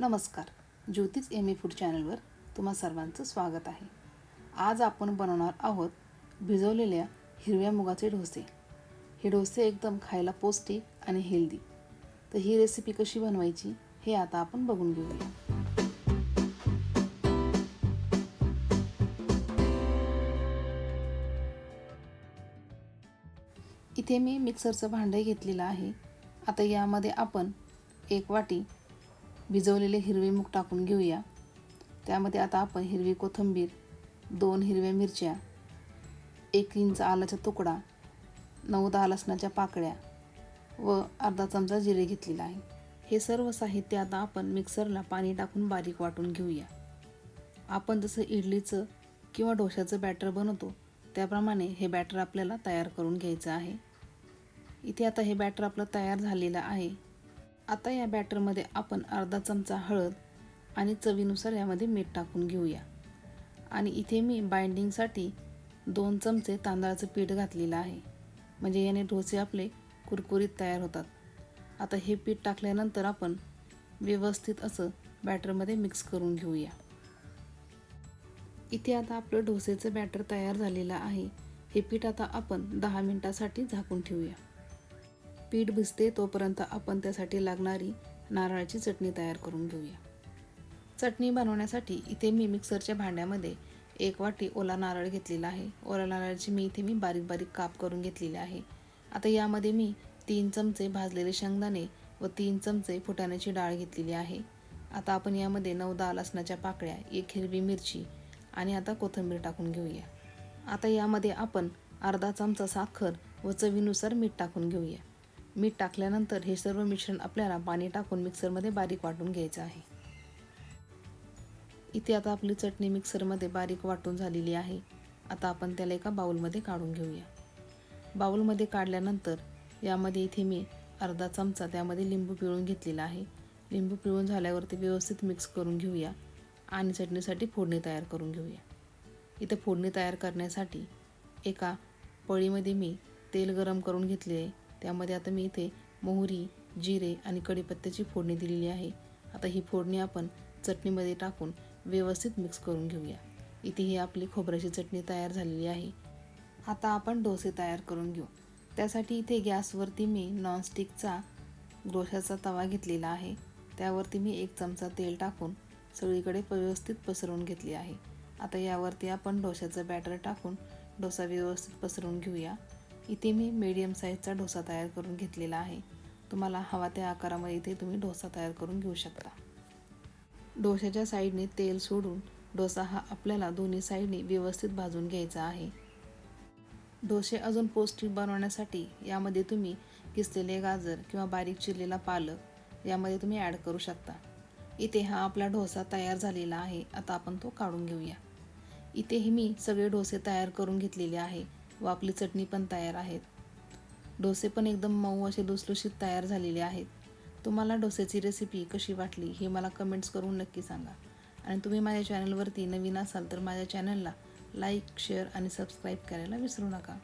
नमस्कार. ज्योतिष M A food चॅनलवर तुम्हा सर्वांचं स्वागत आहे. आज आपण बनवणार आहोत भिजवलेल्या हिरव्या मुगाचे डोसे. हे डोसे एकदम खायला पौष्टिक आणि हेल्दी. तर ही रेसिपी कशी बनवायची हे आता आपण बघून घेऊया. इथे मी मिक्सरचं भांडं घेतलेलं आहे. आता यामध्ये आपण एक वाटी भिजवलेले हिरवे मूग टाकून घेऊया. त्यामध्ये आता आपण हिरवी कोथिंबीर दोन हिरव्या मिरच्या एक इंच आलाचा तुकडा नऊ दहा लसणाच्या पाकळ्या व अर्धा चमचा जिरे घेतलेला आहे. हे सर्व साहित्य आता आपण मिक्सरला पाणी टाकून बारीक वाटून घेऊया. आपण जसं इडलीचं किंवा डोशाचं बॅटर बनवतो त्याप्रमाणे हे बॅटर आपल्याला तयार करून घ्यायचं आहे. इथे आता हे बॅटर आपलं तयार झालेलं आहे. आता या बॅटरमध्ये आपण अर्धा चमचा हळद आणि चवीनुसार यामध्ये मीठ टाकून घेऊया. आणि इथे मी बाइंडिंगसाठी दोन चमचे तांदळाचं पीठ घातलेलं आहे. म्हणजे याने डोसे आपले कुरकुरीत तयार होतात. आता हे पीठ टाकल्यानंतर आपण व्यवस्थित असं बॅटरमध्ये मिक्स करून घेऊया. इथे आता आपलं डोसेचं बॅटर तयार झालेलं आहे. हे पीठ आता आपण दहा मिनटासाठी झाकून ठेवूया. पीठ भिजते तोपर्यंत आपण त्यासाठी लागणारी नारळाची चटणी तयार करून घेऊया. चटणी बनवण्यासाठी इथे मी मिक्सरच्या भांड्यामध्ये एक वाटी ओला नारळ घेतलेला आहे. ओला नारळाची मी इथे मी बारीक बारीक काप करून घेतलेले आहे. आता यामध्ये मी तीन चमचे भाजलेले शेंगदाणे व तीन चमचे फुटाण्याची डाळ घेतलेली आहे. आता आपण यामध्ये नऊ दहा लसणाच्या पाकळ्या एक हिरवी मिरची आणि आता कोथिंबीर टाकून घेऊया. आता यामध्ये आपण अर्धा चमचा साखर व चवीनुसार मीठ टाकून घेऊया. मीठ टाकल्यानंतर हे सर्व मिश्रण आपल्याला पाणी टाकून मिक्सरमध्ये बारीक वाटून घ्यायचं आहे. इथे आता आपली चटणी मिक्सरमध्ये बारीक वाटून झालेली आहे. आता आपण त्याला एका बाऊलमध्ये काढून घेऊया. बाऊलमध्ये काढल्यानंतर यामध्ये इथे मी अर्धा चमचा त्यामध्ये लिंबू पिळून घेतलेला आहे. लिंबू पिळून झाल्यावरती व्यवस्थित मिक्स करून घेऊया आणि चटणीसाठी फोडणी तयार करून घेऊया. इथं फोडणी तयार करण्यासाठी एका पळीमध्ये मी तेल गरम करून घेतले आहे. त्यामध्ये आता मी इथे मोहरी जिरे आणि कढीपत्त्याची फोडणी दिलेली आहे. आता ही फोडणी आपण चटणीमध्ये टाकून व्यवस्थित मिक्स करून घेऊया. इथे ही आपली खोबऱ्याची चटणी तयार झालेली आहे. आता आपण डोसे तयार करून घेऊ. त्यासाठी इथे गॅसवरती मी नॉनस्टिकचा डोशाचा तवा घेतलेला आहे. त्यावरती मी एक चमचा तेल टाकून सगळीकडे व्यवस्थित पसरवून घेतली आहे. आता यावरती आपण डोशाचं बॅटर टाकून डोसा व्यवस्थित पसरवून घेऊया. इथे मी मीडियम साईजचा डोसा तयार करून घेतलेला आहे. तुम्हाला हवा त्या आकारामध्ये इथे तुम्ही डोसा तयार करून घेऊ शकता. डोशाच्या साईडने तेल सोडून डोसा हा आपल्याला दोन्ही साईडने व्यवस्थित भाजून घ्यायचा आहे. डोसे अजून पौष्टिक बनवण्यासाठी यामध्ये तुम्ही किसलेले गाजर किंवा बारीक चिरलेला पालक यामध्ये तुम्ही ॲड करू शकता. इथे हा आपला डोसा तयार झालेला आहे. आता आपण तो काढून घेऊया. इथेही मी सगळे डोसे तयार करून घेतलेले आहे. व आपली चटणी पण तयार आहेत. डोसे पण एकदम मऊ असे लुसलुशीत तयार झालेले आहेत. तुम्हाला डोसेची रेसिपी कशी वाटली हे मला कमेंट्स करून नक्की सांगा. आणि तुम्ही माझ्या चॅनलवरती नवीन असाल तर माझ्या चॅनलला लाईक शेअर आणि सबस्क्राईब करायला विसरू नका.